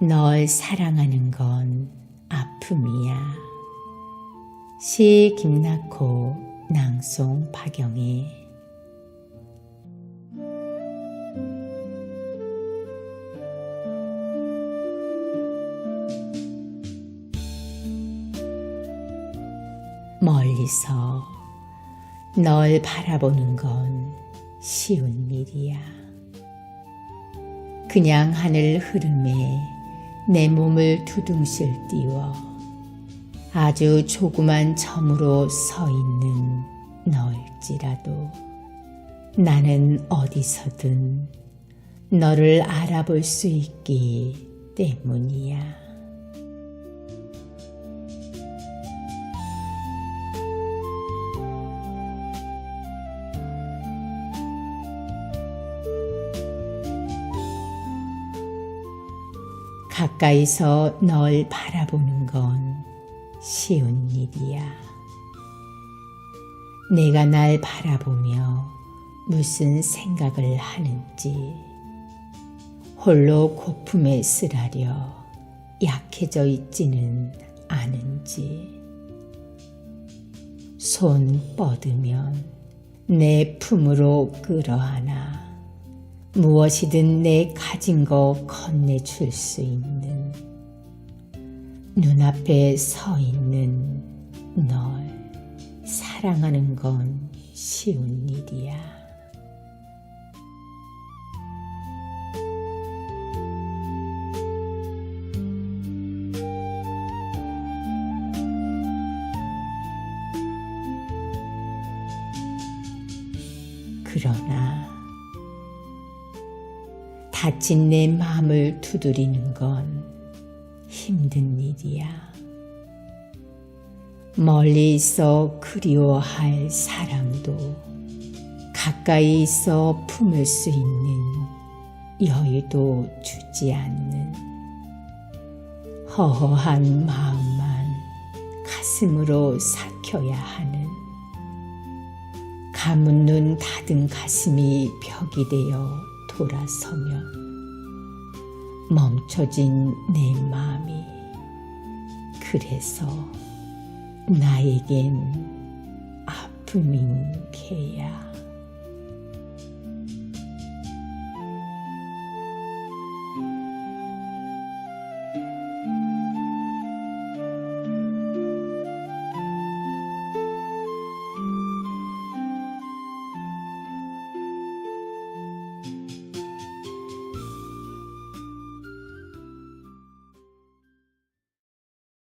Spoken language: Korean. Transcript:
널 사랑하는 건 아픔이야. 시 김낙호, 낭송 박영희. 멀리서 널 바라보는 건 쉬운 일이야. 그냥 하늘 흐름에 내 몸을 두둥실 띄워 아주 조그만 점으로 서 있는 너일지라도 나는 어디서든 너를 알아볼 수 있기 때문이야. 가까이서 널 바라보는 건 쉬운 일이야. 내가 날 바라보며 무슨 생각을 하는지, 홀로 고품에 쓰라려 약해져 있지는 않은지, 손 뻗으면 내 품으로 끌어안아 무엇이든 내 가진 거 건네줄 수 있는 눈앞에 서 있는 널 사랑하는 건 쉬운 일이야. 그러나 다친 내 마음을 두드리는 건 힘든 일이야. 멀리 있어 그리워할 사랑도 가까이 있어 품을 수 있는 여유도 주지 않는 허허한 마음만 가슴으로 삭혀야 하는 감은 눈 닫은 가슴이 벽이 되어 돌아서면 멈춰진 내 마음이 그래서 나에겐 아픔인 게야.